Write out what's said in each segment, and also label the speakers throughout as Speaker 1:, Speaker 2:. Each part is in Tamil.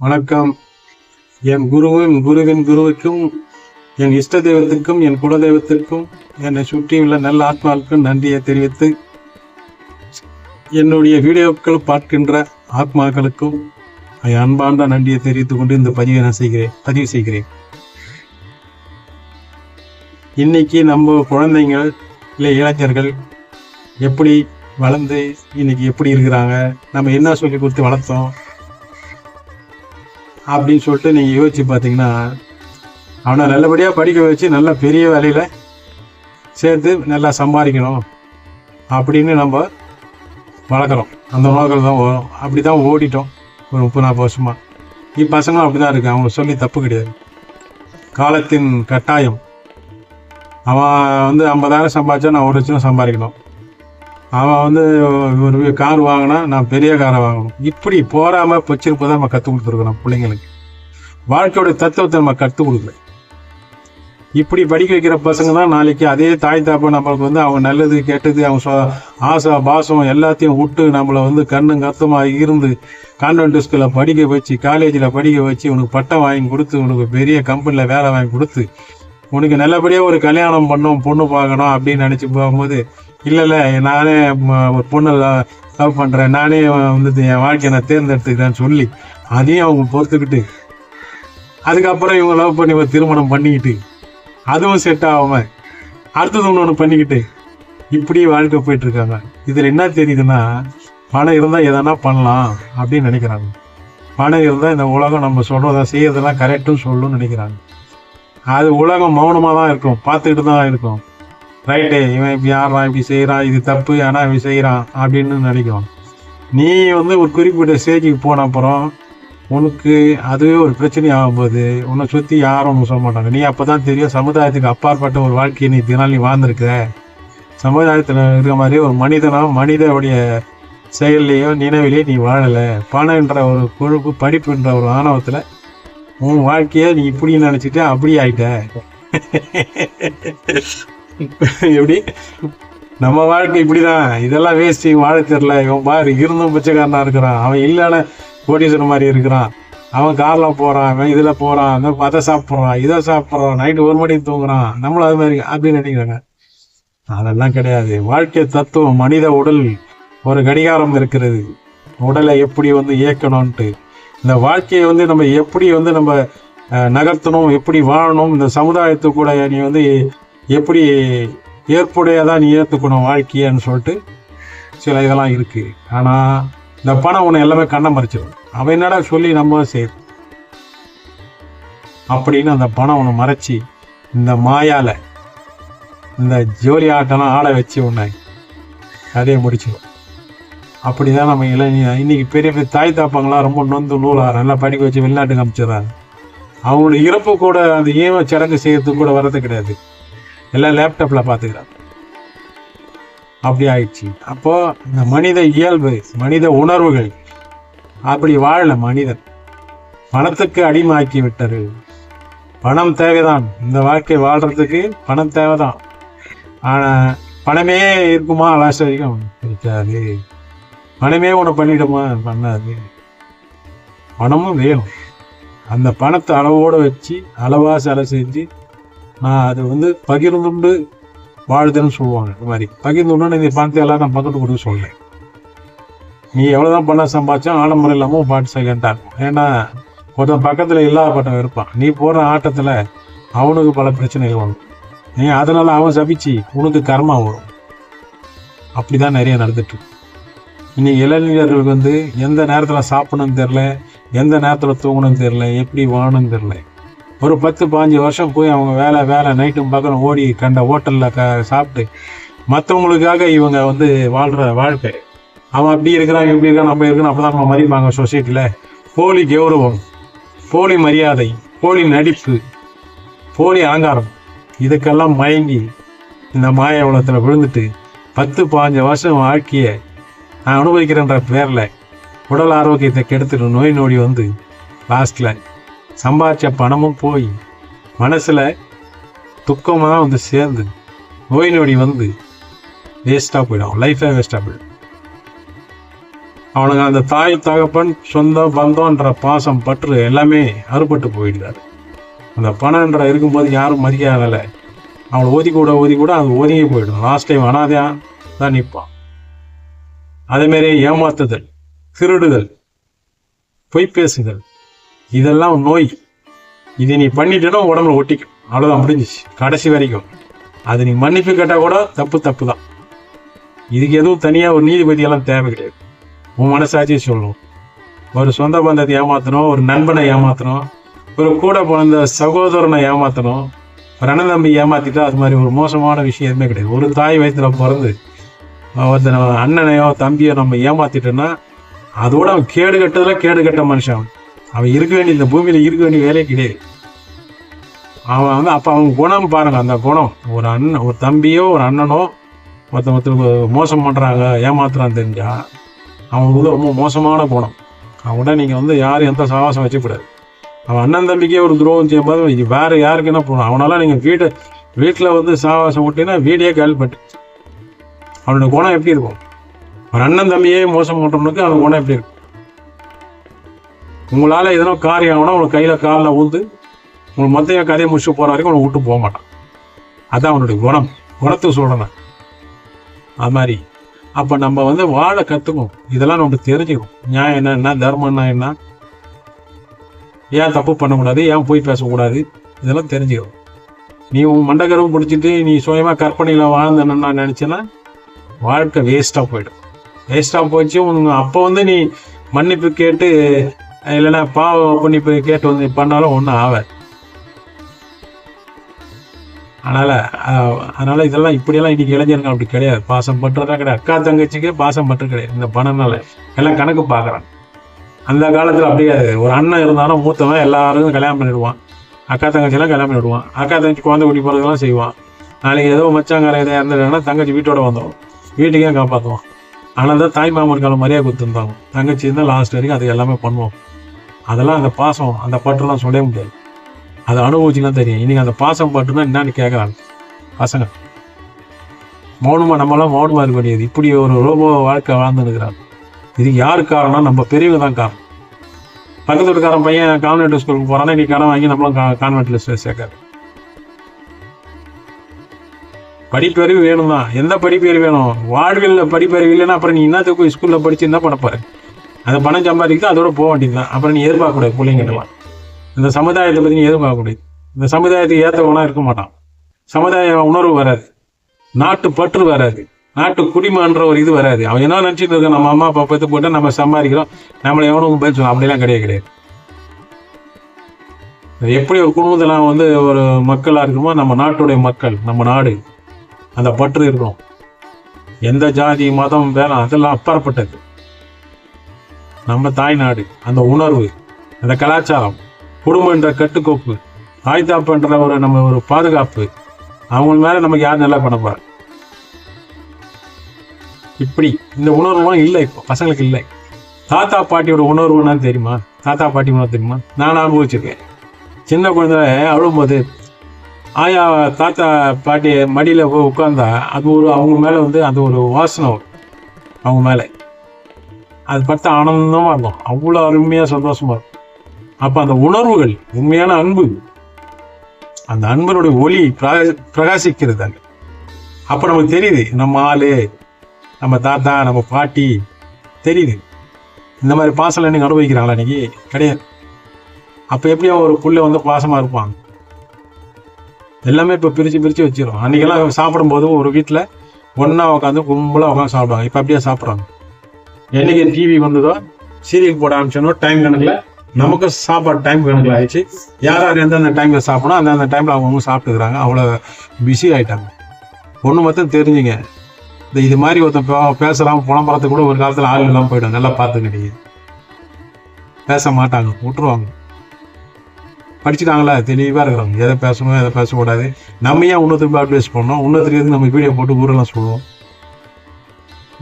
Speaker 1: வணக்கம். என் குருவும் குருவின் குருவுக்கும் என் இஷ்ட தெய்வத்திற்கும் என் குலதெய்வத்திற்கும் என்னை சுற்றியுள்ள நல்ல ஆத்மாவுக்கும் நன்றியை தெரிவித்து என்னுடைய வீடியோக்கள் பார்க்கின்ற ஆத்மாக்களுக்கும் என் அன்பார்ந்த நன்றியை தெரிவித்துக் கொண்டு இந்த பதிவை நான் செய்கிறேன் பதிவு செய்கிறேன். இன்னைக்கு நம்ம குழந்தைங்கள் இல்லை இளைஞர்கள் எப்படி வளர்ந்து இன்னைக்கு எப்படி இருக்கிறாங்க நம்ம என்ன சொல்லி கொடுத்து வளர்த்தோம் அப்படின்னு சொல்லிட்டு நீங்கள் யோசிச்சு பார்த்தீங்கன்னா அவனை நல்லபடியாக படிக்க வச்சு நல்ல பெரிய வேலையில் சேர்த்து நல்லா சம்பாதிக்கணும் அப்படின்னு நம்ம வளர்க்குறோம். அந்த உணவுகள் தான் வரும். அப்படி தான் ஓடிட்டோம். ஒரு முப்பது நாற்பது வருஷமாக இப்பசங்களும் அப்படி தான் இருக்குது அவங்க சொல்லி தப்பு கிடையாது. காலத்தின் கட்டாயம். அவன் வந்து ஐம்பதாயிரம் சம்பாதிச்சா நான் ஒரு லட்சம் சம்பாதிக்கணும். அவன் வந்து ஒரு கார் வாங்கினா நான் பெரிய காரை வாங்கணும். இப்படி போகாமல் பச்சிருப்பு நம்ம கற்றுக் கொடுத்துருக்கோம் பிள்ளைங்களுக்கு. வாழ்க்கையோட தத்துவத்தை நம்ம கற்றுக் கொடுக்கல. இப்படி படிக்க வைக்கிற பசங்க தான் நாளைக்கு அதே தாய் தாப்ப நம்மளுக்கு வந்து அவங்க நல்லது கெட்டது அவங்க சொ ஆசை பாசம் எல்லாத்தையும் விட்டு நம்மளை வந்து கண்ணும் கத்தமாக இருந்து கான்வென்ட் ஸ்கூலில் படிக்க வச்சு காலேஜில் படிக்க வச்சு உனக்கு பட்டம் வாங்கி கொடுத்து உனக்கு பெரிய கம்பெனியில் வேலை வாங்கி கொடுத்து உனக்கு நல்லபடியாக ஒரு கல்யாணம் பண்ணோம் பொண்ணு பார்க்கணும் அப்படின்னு நினச்சி போகும்போது இல்லை இல்லை நானே ஒரு பொண்ணை லவ் பண்ணுறேன் நானே வந்து என் வாழ்க்கையை நான் தேர்ந்தெடுத்துக்கிறேன்னு சொல்லி அதையும் அவங்க பொறுத்துக்கிட்டு அதுக்கப்புறம் இவங்க லவ் பண்ணி ஒரு திருமணம் பண்ணிக்கிட்டு அதுவும் செட் ஆகாம அடுத்தது ஒன்று ஒன்று பண்ணிக்கிட்டு இப்படி வாழ்க்கை போயிட்டு இருக்காங்க இதில் என்ன தெரியுதுன்னா பணம் இருந்தால் எதனா பண்ணலாம் அப்படின்னு நினைக்கிறாங்க. பணம் இருந்தால் இந்த உலகம் நம்ம சொல்கிறத செய்யறதெல்லாம் கரெக்டும் சொல்லணும்னு நினைக்கிறாங்க. அது உலகம் மௌனமாக தான் இருக்கும். பார்த்துக்கிட்டு தான் இருக்கும். ரைட்டு இவன் இப்படி ஆடுறான் இப்படி செய்கிறான் இது தப்பு ஆனால் இவன் செய்கிறான் அப்படின்னு நினைக்கும் நீ வந்து ஒரு குறிப்பிட்ட ஸ்டேஜுக்கு போன அப்புறம் உனக்கு அதுவே ஒரு பிரச்சனை ஆகும்போது உன்னை சுற்றி யாரும் ஒன்றும் சொல்ல மாட்டாங்க. நீ அப்போ தான் தெரியும் சமுதாயத்துக்கு அப்பாற்பட்ட ஒரு வாழ்க்கையை நீ தினால் நீ வாழ்ந்துருக்க சமுதாயத்தில் இருக்கிற மாதிரி ஒரு மனிதனாக மனிதனுடைய செயல்லையோ நினைவிலையோ நீ வாழலை. பணம்ன்ற ஒரு கொழுப்பு படிப்புன்ற ஒரு ஆணவத்தில் உன் வாழ்க்கையை நீ இப்படி நினச்சிட்டு அப்படி ஆயிட்ட. எப்படி? நம்ம வாழ்க்கை இப்படி தான் இதெல்லாம் வேஸ்ட் வாழ தெரில இவன் பாரு இருந்தும் பிச்சைக்காரனாக இருக்கிறான். அவன் இல்லைன்னு கோடீஸ்வரன் மாதிரி இருக்கிறான். அவன் காரில் போகிறான் அவன் இதில் போகிறான் அந்த அதை சாப்பிட்றான் இதை சாப்பிட்றான் நைட்டு ஒரு மணிக்கு தூங்குறான். நம்மளும் அது மாதிரி அப்படின்னு நினைக்கிறாங்க. அதெல்லாம் கிடையாது. வாழ்க்கை தத்துவம் மனித உடல் ஒரு கடிகாரம் இருக்கிறது. உடலை எப்படி வந்து இயக்கணும்ன்ட்டு. இந்த வாழ்க்கையை வந்து நம்ம எப்படி வந்து நம்ம நகர்த்தணும் எப்படி வாழணும் இந்த சமுதாயத்து கூட நீ வந்து எப்படி ஏற்புடையதாக நீ ஏற்றுக்கணும் வாழ்க்கையன்னு சொல்லிட்டு சில இதெல்லாம் இருக்குது ஆனால் இந்த பணம் உன்னை எல்லாமே கண்ணை மறைச்சிடும் அவன் என்னடா சொல்லி நம்ம செய்யுது அப்படின்னு அந்த பணம் உன்னை மறைச்சி இந்த மாயால் இந்த ஜோலி ஆட்டம்லாம் ஆட வச்சு உன்னை கதையை முடிச்சிடும் அப்படிதான் நம்ம இளைஞ இன்னைக்கு பெரிய பெரிய தாய் தாப்பாங்களாம் ரொம்ப நொந்து நூலாக நல்லா படிக்க வச்சு வெளிநாட்டுக்கு அனுப்பிச்சிடுறாங்க அவங்களோட இறப்பு கூட அந்த ஈம சடங்கு செய்யறதுக்கு கூட வர்றது கிடையாது. எல்லாம் லேப்டாப்பில் பார்த்துக்கிறாங்க அப்படி ஆயிடுச்சு. அப்போ இந்த மனித இயல்பு மனித உணர்வுகள் அப்படி வாழல மனிதன். பணத்துக்கு அடிமாக்கி விட்டாரு பணம் தேவைதான். இந்த வாழ்க்கை வாழ்றதுக்கு பணம் தேவைதான். ஆனால் பணமே இருக்குமா? லாஸ்ட் வரைக்கும் இருக்காது. பணமே உன்னை பண்ணிடுமா? பண்ணாது. பணமும் வேணும். அந்த பணத்தை அளவோடு வச்சு அளவாக செலவு செஞ்சு நான் அது வந்து பகிர்ந்துண்டு வாழுதுன்னு சொல்லுவாங்க. இந்த மாதிரி. பகிர்ந்துண்டு நீ பணத்தை எல்லாம் நான் பக்கத்து கொடுக்க சொல்லேன் நீ எவ்வளோதான் பணம் சம்பாதிச்சா ஆடம்பரம் இல்லாமல் பாட்டு சைலண்டாக இருக்கும். ஏன்னா ஒருத்தன் பக்கத்தில் இல்லாதப்பட்டவன் இருப்பான். நீ போடுற ஆட்டத்தில் அவனுக்கு பல பிரச்சனைகள் வரும். நீ அதனால் அவன் சபிச்சு உனக்கு கர்மா வரும். அப்படிதான் நிறைய நடந்துட்டு இன்னைக்கு இளைஞர்களுக்கு வந்து எந்த நேரத்தில் சாப்பிடணும்னு தெரில எந்த நேரத்தில் தூங்கணும்னு தெரில எப்படி வாழணும்னு தெரில ஒரு பத்து பாஞ்சு வருஷம் போய் அவங்க வேலை வேலை நைட்டும் பக்கம் ஓடி கண்ட ஹோட்டலில் க சாப்பிட்டு மற்றவங்களுக்காக இவங்க வந்து வாழ்கிற வாழ்க்கை. அவன் அப்படி இருக்கிறான் இப்படி இருக்கான் நம்ம இருக்கிறோம் அப்போதான் நம்ம மதிப்பாங்க சொசைட்டியில் போலி கௌரவம் போலி மரியாதை போலி நடிப்பு போலி அலங்காரம். இதுக்கெல்லாம் மயங்கி இந்த மாய உலகத்தில் விழுந்துட்டு பத்து பாஞ்சு வருஷம் வாழ்க்கையை நான் அனுபவிக்கிறேன்ற பேரில் உடல் ஆரோக்கியத்தை கெடுத்துட்டு நோய் நொடி வந்து லாஸ்ட்டில் சம்பாதிச்ச பணமும் போய் மனசில் துக்கமாக வந்து சேர்ந்து நோய் நொடி வந்து வேஸ்ட்டாக போயிடும். லைஃபே வேஸ்ட்டாக போயிடும். அவனுங்க அந்த தாய் தகப்பன் சொந்தம் பந்தம்ன்ற பாசம் பற்று எல்லாமே அறுபட்டு போயிடுறாரு. அந்த பணம்ன்ற இருக்கும்போது யாரும் மதிக்காதல. அவனை ஒதுக்கி கூட ஓதி கூட அது ஒதுங்கி போயிடும். லாஸ்ட் டைம் அனாதையாக தான் நிற்பான். அதேமாரி ஏமாத்துதல் திருடுதல் பொய் பேசுதல் இதெல்லாம் நோய். இதை நீ பண்ணிட்டேன்னா உடம்புல ஒட்டிக்கும். அவ்வளோதான் முடிஞ்சிச்சு. கடைசி வரைக்கும். அது நீ மன்னிப்பு கேட்டால் கூட தப்பு தப்பு தான் இதுக்கு எதுவும் தனியாக ஒரு நீதிபதியெல்லாம் தேவை கிடையாது. உன் மனசாட்சியை சொல்லணும். ஒரு சொந்த பந்தத்தை ஏமாத்தணும் ஒரு நண்பனை ஏமாத்தணும் ஒரு கூட பிறந்த சகோதரனை ஏமாத்தணும் ஒரு அண்ணன் தம்பி ஏமாத்திட்டா அது மாதிரி ஒரு மோசமான விஷயம் எதுவுமே கிடையாது. ஒரு தாய் வயசில் பிறந்து ஒருத்தன் அண்ணனையோ தம்பியோ நம்ம ஏமாத்திட்டோன்னா அதோட அவன் கேடு கட்டதுல கேடு கட்ட மனுஷன் அவன். அவன் இருக்க வேண்டிய இந்த பூமியில் இருக்க வேண்டிய வேலையே கிடையாது. அவன் வந்து அப்போ அவன் குணம் பாருங்க அந்த குணம். ஒரு அண்ணன் ஒரு தம்பியோ ஒரு அண்ணனோ ஒருத்தன் ஒருத்தருக்கு மோசம் பண்ணுறாங்க ஏமாத்துறான்னு தெரிஞ்சா அவனுக்கு வந்து ரொம்ப மோசமான குணம். அவன்கிட்ட நீங்கள் வந்து யாரும் எந்த சாவாசம் வச்சுக்கூடாது. அவன் அண்ணன் தம்பிக்கே ஒரு துரோகம் செய்யும்போது இது வேறு யாருக்கு என்ன போகணும்? அவனெல்லாம் நீங்கள் வீட்டை வீட்டில் வந்து சாவாசம் விட்டீங்கன்னா வீடே கேள்விப்பட்டு அவனோட குணம் எப்படி இருக்கும்? அவன் அண்ணன் தம்பியே மோசம் பண்ணுறவனுக்கு அவன் குணம் எப்படி இருக்கும்? உங்களால் எதனா காரியம் ஆகுனா உங்களுக்கு கையில் காலில் ஊந்து உங்களுக்கு மொத்தம் கதையை முடிச்சு போகிற வரைக்கும் உங்களை விட்டு போக மாட்டான். அதான் அவனுடைய குணம். குணத்துக்கு சொல்கிறேன் அது மாதிரி. அப்போ நம்ம வந்து வாழ கற்றுக்கும் இதெல்லாம் நம்ம தெரிஞ்சுக்கணும். நியாயம் என்ன என்ன தர்மம்னா என்ன ஏன் தப்பு பண்ணக்கூடாது? ஏன் போய் பேசக்கூடாது? இதெல்லாம் தெரிஞ்சுக்கணும். நீ உன் மண்டகரவு பிடிச்சிட்டு நீ சுயமாக கற்பனையில் வாழ்ந்தேன்னு நான் நினச்சேன்னா வாழ்க்கை வேஸ்ட்டாக போயிடும். வேஸ்ட்டாக போச்சு. உனக்கு அப்போ வந்து நீ மன்னிப்பு கேட்டு இல்லைன்னா பாவ மன்னிப்பு கேட்டு வந்து பண்ணாலும் ஒன்றும் ஆகாது அதனால் அதனால் இதெல்லாம் இப்படியெல்லாம் இன்றைக்கி இளைஞர்கள் அப்படி கிடையாது. பாசம் பண்ணுறதா கிடையாது. அக்கா தங்கச்சிக்கு பாசம் பற்று கிடையாது. இந்த பணம்னால எல்லாம் கணக்கு பார்க்குறாங்க. அந்த காலத்தில் அப்படியே ஒரு அண்ணன் இருந்தாலும் மூத்தவன் எல்லாருக்கும் கல்யாணம் பண்ணிடுவான். அக்கா தங்கச்சியெல்லாம் கல்யாணம் பண்ணிடுவான். அக்கா தங்கச்சி குழந்தை குட்டி போகிறதெல்லாம் செய்வான். நாளைக்கு ஏதோ மச்சாங்கார இதை இறந்துட்டாங்கன்னா தங்கச்சி வீட்டோட வந்துடும் வீட்டுக்கே காப்பாற்றுவான் ஆனால் தான் தாய் மாமன் காலம் மரியாதை கொடுத்துருந்தாங்க. தங்கச்சி இருந்தால் லாஸ்ட் வரைக்கும் அது எல்லாமே பண்ணுவோம் அதெல்லாம் அந்த பாசம் அந்த பற்றுலாம் சொல்லவே முடியாது. அதை அனுபவிச்சுன்னா தெரியும். இன்னைக்கு அந்த பாசம் பாட்டுன்னா என்னன்னு கேட்குறாங்க பசங்க. மௌனமா நம்மளாம் மௌனமாக இருக்க முடியாது இப்படி ஒரு ரோபோ வாழ்க்கை வாழ்ந்துருக்கிறாங்க இதுக்கு யாரு காரணம்? நம்ம பெரியவங்க தான் காரணம். பக்கத்து வீட்டுக்காரன் பையன் கான்வென்ட் ஸ்கூலுக்கு போகிறான்னா நீ கடன் வாங்கி நம்மளும் கான்வென்ட்ல சேர்க்காது படிப்பறிவு வேணும் தான் எந்த படிப்பறிவு வேணும்? வாழ்வில் படிப்பறிவு இல்லைன்னா அப்புறம் நீ என்னத்துக்கு ஸ்கூலில் ஸ்கூல்ல படிச்சு என்ன பண்ண அந்த பணம் சம்பாதிக்கிட்டு அதோட போக வேண்டியது தான் அப்புறம் நீ எதிர்பார்க்கக்கூடாது பிள்ளைங்கிட்டலாம் இந்த சமுதாயத்தை பற்றி நீ எதிர்பார்க்கக்கூடாது. இந்த சமுதாயத்துக்கு ஏற்றவனாக இருக்க மாட்டான். சமுதாய உணர்வு வராது. நாட்டு பற்று வராது. நாட்டு குடிமன்ற ஒரு இது வராது. அவன் என்ன நினச்சிட்டு இருக்க நம்ம அம்மா அப்பா பத்து போட்டு நம்ம சம்பாதிக்கிறோம். நம்மளை எவனுக்கும் பதில் சொல்லுவோம் அப்படிலாம் கிடையாது கிடையாது. அது எப்படி ஒரு குடும்பத்தில் வந்து ஒரு மக்களாக இருக்குமோ நம்ம நாட்டுடைய மக்கள் நம்ம நாடு அந்த பற்று இருக்கணும் எந்த ஜாதி மதம் வேணாம் அதெல்லாம் அப்பாற்பட்டது. நம்ம தாய்நாடு அந்த உணர்வு அந்த கலாச்சாரம் குடும்பன்ற கட்டுக்கோப்பு தாய் தாப்புன்ற ஒரு நம்ம ஒரு பாதுகாப்பு அவங்க மேலே நமக்கு யார் நல்லா பண்ண இப்படி இந்த உணர்வுலாம் இல்லை இப்போ பசங்களுக்கு இல்லை. தாத்தா பாட்டியோட உணர்வு என்னன்னு தெரியுமா? தாத்தா பாட்டி உணர்வு தெரியுமா? நான் அனுபவிச்சிருக்கேன். சின்ன குழந்தை அழும்போது ஆயா தாத்தா பாட்டி மடியில் போய் உட்காந்தா அது ஒரு அவங்க மேலே வந்து அந்த ஒரு வாசனை வரும். அவங்க மேலே. அது பார்த்தா ஆனந்தமாக இருக்கும். அவ்வளோ அருமையாக சந்தோஷமாக இருக்கும். அப்போ அந்த உணர்வுகள் உண்மையான அன்பு அந்த அன்பனுடைய ஒளி பிரகா- பிரகாசிக்கிறது அங்கே. அப்போ நமக்கு தெரியுது நம்ம ஆளு நம்ம தாத்தா நம்ம பாட்டி தெரியுது. இந்த மாதிரி பாசம் இன்னைக்கு அனுபவிக்கிறாங்களா இன்னைக்கு கிடையாது. அப்போ எப்படி ஒரு புள்ள வந்து பாசமாக இருப்பாங்க எல்லாமே இப்போ பிரித்து பிரித்து வச்சிடும் அன்றைக்கெல்லாம் சாப்பிடும்போது ஒரு வீட்டில் ஒன்றா உட்காந்து கும்பலாக உட்காந்து சாப்பிடுவாங்க. இப்போ அப்படியே சாப்பிட்றாங்க. என்னைக்கு டிவி வந்ததோ சீரியல் போட ஆரம்பிச்சனோ டைம் கணக்கில் நமக்கு சாப்பாடு டைம் கணக்கில் ஆயிடுச்சு. யார் யார் எந்தெந்த டைமில் சாப்பிடணும் அந்தந்த டைமில் அவங்கவுங்க சாப்பிட்டுக்கிறாங்க. அவ்வளோ பிஸி ஆகிட்டாங்க ஒன்று மட்டும் தெரிஞ்சுங்க. இந்த இது மாதிரி ஒருத்தன் பேசலாம் புலம்புறதுக்கு கூட ஒரு காலத்தில் ஆள் இல்லாமல் போயிடும். நல்லா பார்த்துக்கிட்டீங்க. பேச மாட்டாங்க விட்டுருவாங்க. படிச்சுட்டாங்களா? தெளிவாக இருக்கிறாங்க எதை பேசணும் எதை பேசக்கூடாது. நம்ம ஏன் இன்னொருத்தருக்கு அட்வைஸ் பண்ணோம் இன்னொருத்தருக்கு நம்ம வீடியோ போட்டு ஊரெல்லாம் சொல்லுவோம்.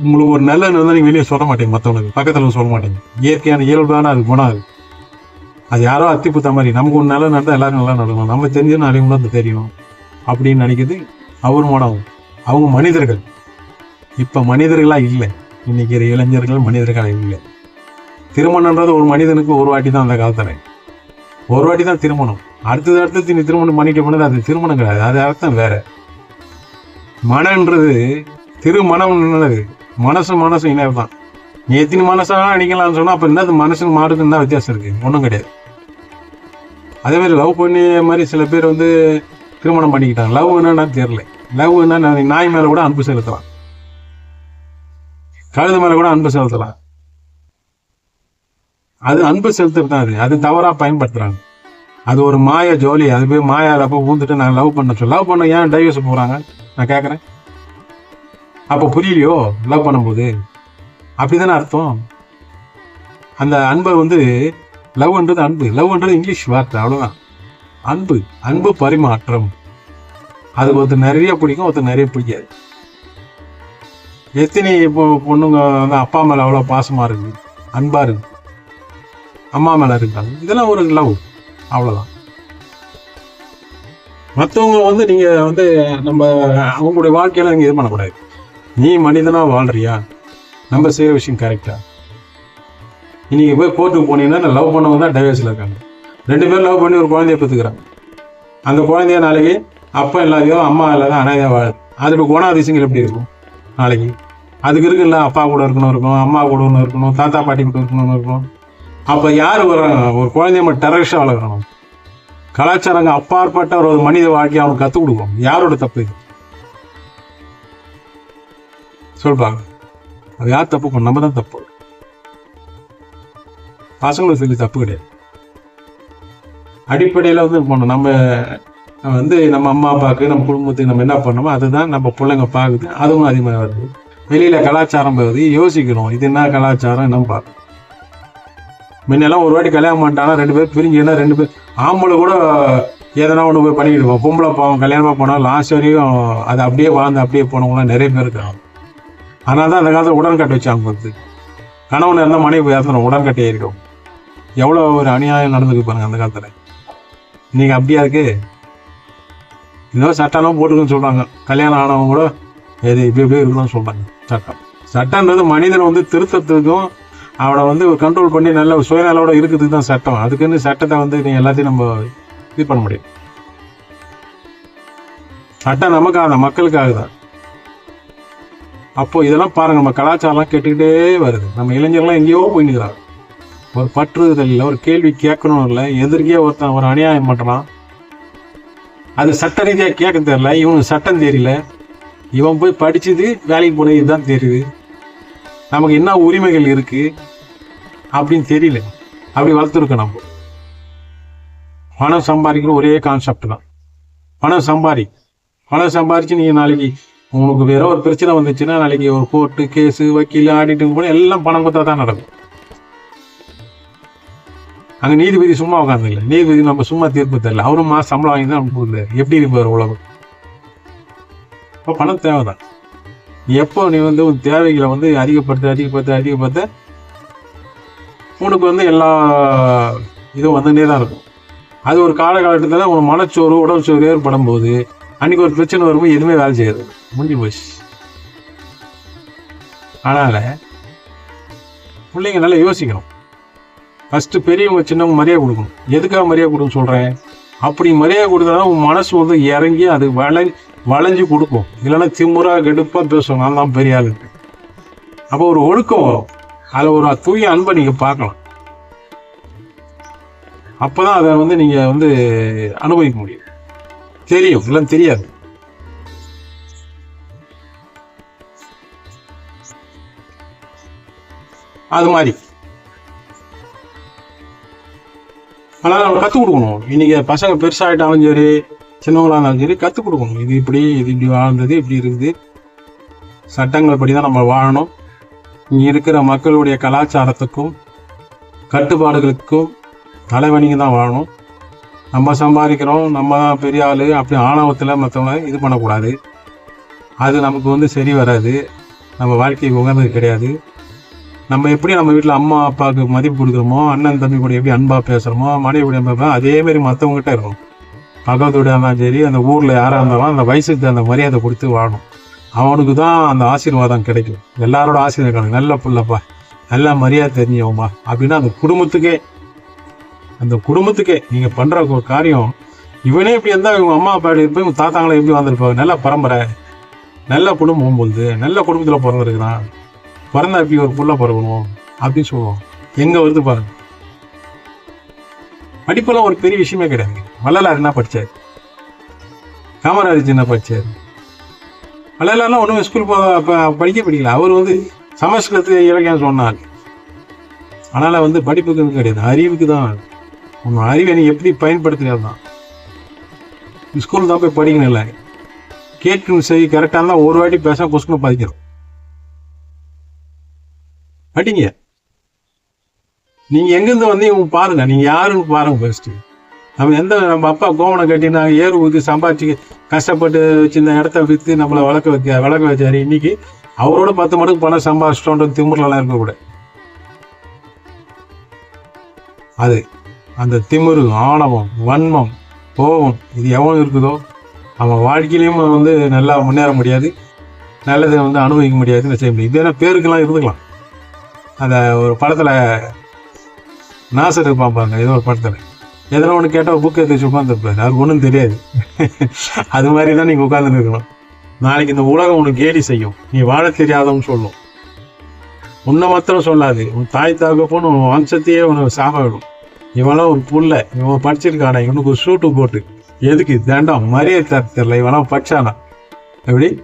Speaker 1: உங்களுக்கு ஒரு நல்ல இருந்தால் நீங்கள் வெளியே சொல்ல மாட்டீங்க மற்றவங்களுக்கு பக்கத்தில் சொல்ல மாட்டீங்க. இயற்கையான இயல்பான அது குணம் அது. அது யாரோ அத்தி புத்த மாதிரி. நமக்கு ஒரு நல்ல நடந்தால் எல்லாரும் நல்லா நடக்கணும். நம்ம தெரிஞ்சு நாளைக்கு அது தெரியும் அப்படின்னு நினைக்கிறது அவர் மனம். அவங்க மனிதர்கள். இப்போ மனிதர்களாக இல்லை. இன்னைக்கு இளைஞர்கள் மனிதர்கள் இல்லை. திருமணன்றது ஒரு மனிதனுக்கு ஒரு வாட்டி தான் அந்த காலத்தில். ஒரு வாட்டி தான் திருமணம். அடுத்தது அடுத்தது நீ திருமணம் பண்ணிக்க போனது அது திருமணம் கிடையாது. அது அர்த்தம் வேற. மனன்றது திருமணம்ன்றது மனசு மனசு இணைவு தான் நீ எத்தனை மனசாக அடிக்கலாம்னு சொன்னா அப்ப என்னது மனசு மாறுதுன்னு என்ன வித்தியாசம் இருக்கு. ஒன்றும் கிடையாது. அதே மாதிரி லவ் பண்ணி மாதிரி சில பேர் வந்து திருமணம் பண்ணிக்கிட்டாங்க. லவ் என்னன்னா தெரியல. லவ் என்ன நாய் மேல கூட அன்பு செலுத்தலாம். கழுது மேல கூட அன்பு செலுத்தலாம். அது அன்பு செலுத்துறது தான் அது. அது தவறா பயன்படுத்துறாங்க. அது ஒரு மாய ஜோலி. அது போய் மாயாவில் போய் ஊந்துட்டு நான் லவ் பண்ண சொல்லி லவ் பண்ண ஏன் டைவர்ஸ் போறாங்க? நான் கேட்குறேன் அப்போ புரியலையோ? லவ் பண்ணும்போது. அப்படிதானே அர்த்தம்? அந்த அன்பை வந்து லவ்ன்றது அன்பு. லவ்ன்றது இங்கிலீஷ் வார்த்தை அவ்வளோதான் அன்பு அன்பு பரிமாற்றம். அது ஒருத்தர் நிறைய பிடிக்கும் ஒருத்தர் நிறைய பிடிக்காது. எத்தனை இப்போ பொண்ணுங்க வந்து அப்பா மேலே அவ்வளோ பாசமாக இருக்கு அன்பாக இருக்கு அம்மா மேலே இருக்காங்க. இதெல்லாம் ஒரு லவ் அவ்வளோதான் மற்றவங்க வந்து நீங்கள் வந்து நம்ம அவங்களுடைய வாழ்க்கையெல்லாம் நீங்கள் இது பண்ணக்கூடாது. நீ மனிதனா வாழ்றியா? நம்ம செய்கிற விஷயம் கரெக்டாக இன்றைக்கி போய் கோர்ட்டுக்கு போனீங்கன்னா லவ் பண்ணவங்க தான் டைவர்ஸில் இருக்காங்க. ரெண்டு பேரும் லவ் பண்ணி ஒரு குழந்தைய பெற்றுக்கிறாங்க அந்த குழந்தைய நாளைக்கு அப்பா இல்லாதையோ அம்மா இல்லாத அனாதையாக வாழுது அதோட குணாதிசயங்கள் எப்படி இருக்கும்? நாளைக்கு. அதுக்கு இருக்குல்ல அப்பா கூட இருக்கணும் இருக்கணும் அம்மா கூட ஒன்று இருக்கணும் தாத்தா பாட்டி கூட இருக்கணும்னு இருக்கணும். அப்போ யார் வர்றாங்க? ஒரு குழந்தைய மட்டும் டெரரிஸ்டாக வளர்க்கணும். கலாச்சாரங்க அப்பாற்பட்ட ஒரு மனித வாழ்க்கையை அவனுக்கு கற்றுக் கொடுக்கும். யாரோட தப்பு இது? சொல்கிறாங்க அது யார் தப்பு பண்ண? நம்ம தான் தப்பு. பசங்களுக்கு சொல்லி தப்பு கிடையாது. அடிப்படையில் வந்து போனோம் நம்ம வந்து நம்ம அம்மா அப்பாவுக்கு நம்ம குடும்பத்துக்கு நம்ம என்ன பண்ணோமோ அதுதான் நம்ம பிள்ளைங்க பார்க்குது. அதுவும் அதிகமாக வருது. வெளியில் கலாச்சாரம் வருது யோசிக்கணும் இது என்ன கலாச்சாரம் என்னன்னு பார்க்கணும் முன்னெல்லாம் ஒரு வாட்டி கல்யாணம் பண்ணிட்டாங்கன்னா ரெண்டு பேர் பிரிஞ்சுன்னா ரெண்டு பேர் ஆம்பளை கூட எதனா ஒன்று போய் பண்ணிக்கிட்டு இருப்போம். பொம்பளை போவோம் கல்யாணமாக போனால் லாஸ்ட் வரையும் அது அப்படியே வாழ்ந்து அப்படியே போனவங்களாம் நிறைய பேர் இருக்காங்க. அதனால தான் அந்த காலத்தில் உடன்கட்டை வச்சாங்க வந்து. கணவன் இருந்தால் மனைவி இறந்துடும் உடன்கட்டை இருக்கும் எவ்வளோ ஒரு அநியாயம் நடந்துக்கு பாருங்க அந்த காலத்தில். இன்றைக்கி அப்படியா இருக்கு? ஏதோ சட்டம்லாம் போட்டுக்கணும்னு சொல்கிறாங்க கல்யாணம் ஆனவங்க கூட எது இப்படி இப்படி இருக்கணும்னு சொல்கிறாங்க சட்டம். சட்டம்ன்றது மனிதனை வந்து திருத்தத்துக்கும் அவனை வந்து கண்ட்ரோல் பண்ணி நல்ல சுயநலோட இருக்கிறதுக்கு தான் சட்டம். அதுக்குன்னு சட்டத்தை வந்து நீங்கள் எல்லாத்தையும் நம்ம இது பண்ண முடியும். சட்டம் நமக்காக தான் மக்களுக்காக தான். அப்போ இதெல்லாம் பாருங்கள் நம்ம கலாச்சாரம்லாம் கேட்டுக்கிட்டே வருது. நம்ம இளைஞர்லாம் எங்கேயோ போயின்னுக்கிறாங்க ஒரு பற்றுதல் இல்லை ஒரு கேள்வி கேட்கணும் இல்லை எதிர்க்கே ஒருத்தன் ஒரு அநியாயம் பண்ணுறான் அது சட்ட ரீதியாக கேட்க தெரில இவனுக்கு சட்டம் தெரியல. இவன் போய் படிச்சது வேலைக்கு போனது இதுதான் தெரியுது. நமக்கு என்ன உரிமைகள் இருக்குது அப்படின்னு தெரியல. அப்படி வளர்த்துருக்கோம் நம்ம. பணம் சம்பாதிக்கிற ஒரே கான்செப்ட் தான். பணம் சம்பாதி. பணம் சம்பாதிச்சு நீங்கள் நாளைக்கு உங்களுக்கு வேற ஒரு பிரச்சனை வந்துச்சுன்னா நாளைக்கு ஒரு கோர்ட்டு கேஸு வக்கீல் ஆடிட்டு கூட எல்லாம் பணம் கொடுத்தா தான் நடக்கும். அங்கே நீதிபதி சும்மா உட்காந்துல நீதிபதி நம்ம சும்மா தீர்ப்பு தரல. அவரும் மாசம் சம்பளம் வாங்கி தான் நமக்கு இல்லை எப்படி இருப்பார் உலகம்? இப்போ பணம் தேவைதான். எப்போ நீ வந்து உன் தேவைகளை வந்து அதிகப்படுத்த அதிகப்படுத்த அதிகப்படுத்த உனக்கு வந்து எல்லா இதுவும் வந்துட்டே தான் இருக்கும். அது ஒரு காலகட்டத்தில் உன் மனச்சோறு உடல் சோறு ஏற்படும் போது அன்னைக்கு ஒரு பிரச்சனை வரும்போது எதுவுமே வேலை செய்யாது. முடிஞ்சு போச்சு. அதனால பிள்ளைங்க நல்லா யோசிக்கணும். ஃபஸ்ட்டு பெரியவங்க சின்னவங்க மரியாதை கொடுக்கணும். எதுக்காக மரியாதை கொடுக்கணும்னு சொல்கிறேன் அப்படி மரியாதை கொடுத்தா உன் மனசு வந்து இறங்கி அது வளை வளைஞ்சு கொடுக்கும். இல்லைன்னா திமுறா கெடுப்பாக பேசுவோம் நான் தான் பெரிய ஆளு. அப்போ ஒரு ஒழுக்கம் வரும். அதில் ஒரு தூய அன்பை நீங்கள் பார்க்கலாம். அப்போ தான் அதை வந்து நீங்கள் வந்து அனுபவிக்க முடியும். தெரியும் இல்லைன்னு தெரியாது. அது மாதிரி. அதனால் நம்ம கற்றுக் கொடுக்கணும். இன்னைக்கு பசங்க பெருசாகிட்டாலும் சரி சின்னவங்களா இருந்தாலும் சரி கற்றுக் கொடுக்கணும். இது இப்படி இது இப்படி வாழ்ந்தது இப்படி இருக்குது. சட்டங்கள் படி தான் நம்ம வாழணும். இங்கே இருக்கிற மக்களுடைய கலாச்சாரத்துக்கும் கட்டுப்பாடுகளுக்கும் தலைவணிங்க தான் வாழணும். நம்ம சம்பாதிக்கிறோம் நம்ம தான் பெரிய ஆள் அப்படி ஆணவத்தில் மற்றவங்க இது பண்ணக்கூடாது. அது நமக்கு வந்து சரி வராது. நம்ம வாழ்க்கைக்கு உகந்தது கிடையாது. நம்ம எப்படி நம்ம வீட்டில் அம்மா அப்பாவுக்கு மதிப்பு கொடுக்குறோமோ அண்ணன் தம்பி கூட எப்படி அன்பாக பேசுகிறோமோ மனைவி கூட பேசுகிறோமோ அதேமாரி மற்றவங்ககிட்ட இருக்கும் பக்கத்து இருந்தாலும் சரி அந்த ஊரில் யாராக இருந்தாலும் அந்த வயசுக்கு அந்த மரியாதை கொடுத்து வாழணும். அவனுக்கு தான் அந்த ஆசீர்வாதம் கிடைக்கும். எல்லாரோட ஆசீர்வாதம் கிடைக்கும். நல்ல பிள்ளைப்பா நல்லா மரியாதை தெரிஞ்சவம்மா. அப்படின்னா அந்த குடும்பத்துக்கே அந்த குடும்பத்துக்கே நீங்கள் பண்ணுற ஒரு காரியம் இவனே இப்படி இருந்தால் இவங்க அம்மா அப்பா போய் இவங்க தாத்தாங்களை எப்படி வந்திருப்பாங்க நல்ல பரம்பரை. நல்ல குடும்பம் போகுது நல்ல குடும்பத்தில் பிறந்திருக்கிறான். பிறந்தா இப்படி ஒரு புள்ள பிறக்கணும்? அப்படின்னு சொல்லுவோம். எங்கே வருது பாருங்க படிப்பெல்லாம் ஒரு பெரிய விஷயமே கிடையாது. வள்ளலார் என்ன படிச்சார்? காமராஜ் என்ன படிச்சார்? வள்ளலார்லாம் ஒன்றும் ஸ்கூல் போ படிக்க படிக்கல அவர் வந்து சமஸ்கிருதத்தை இலக்கியம் சொன்னார். அதனால் வந்து படிப்புக்கு கிடையாது. அறிவுக்கு தான். உன் அறிவை நீ எப்படி பயன்படுத்தினது தான் ஸ்கூல் தான் போய் படிக்கணும் இல்லை. கேட்கணும் சரி கரெக்டாக இருந்தால் ஒரு வாட்டி பேச கொஸ்டின் பதிக்கிறோம். படிங்க நீங்கள் எங்கேருந்து வந்து இவங்க பாருங்க. நீங்கள் யாருன்னு பாருங்க ஃபர்ஸ்ட்டு நம்ம எந்த நம்ம அப்பா கோவணம் கட்டி ஏர் ஏறு ஊற்றி சம்பாதிச்சு கஷ்டப்பட்டு சின்ன இடத்த விற்று நம்மளை வளர்க்க வைக்க வளர்க்க வச்சார். இன்னைக்கு அவரோட பத்து மடங்கு பணம் சம்பாதிச்சிட்டோன்ற திமுறலாம் இருக்கக்கூடாது. அது அந்த திமிரு ஆணவம் வன்மம் கோபம் இது எவன் இருக்குதோ அவன் வாழ்க்கையிலையும் வந்து நல்லா முன்னேற முடியாது. நல்லதை வந்து அனுபவிக்க முடியாதுன்னு செய்ய முடியும் இதெல்லாம் பேருக்கெல்லாம் இருந்துக்கலாம். அந்த ஒரு படத்தில் நாசர் இருப்பான் பாருங்க ஏதோ ஒரு படத்தில். எதனா ஒன்று கேட்டால் புக்கு எடுத்து உட்காந்துருப்பாரு அவருக்கு ஒன்றும் தெரியாது. அது மாதிரி தான் நீங்கள் உட்காந்துருக்கணும் நாளைக்கு இந்த உலகம் உனக்கு கேலி செய்யும். நீ வாழ தெரியாதவன்னு சொல்லும். உன்னை மாத்திரம் சொல்லாது. உன் தாய் தாக்கப்போன்னு உன் வம்சத்தையே உனக்கு சாப விடும். இவெல்லாம் ஒரு புள்ள. இவன் படிச்சிருக்கானா இவனுக்கு ஒரு ஷூட்டு போட்டு. எதுக்கு? தண்டம் மரியாதை தர தெரில இவெல்லாம் படிச்சானா? எப்படி?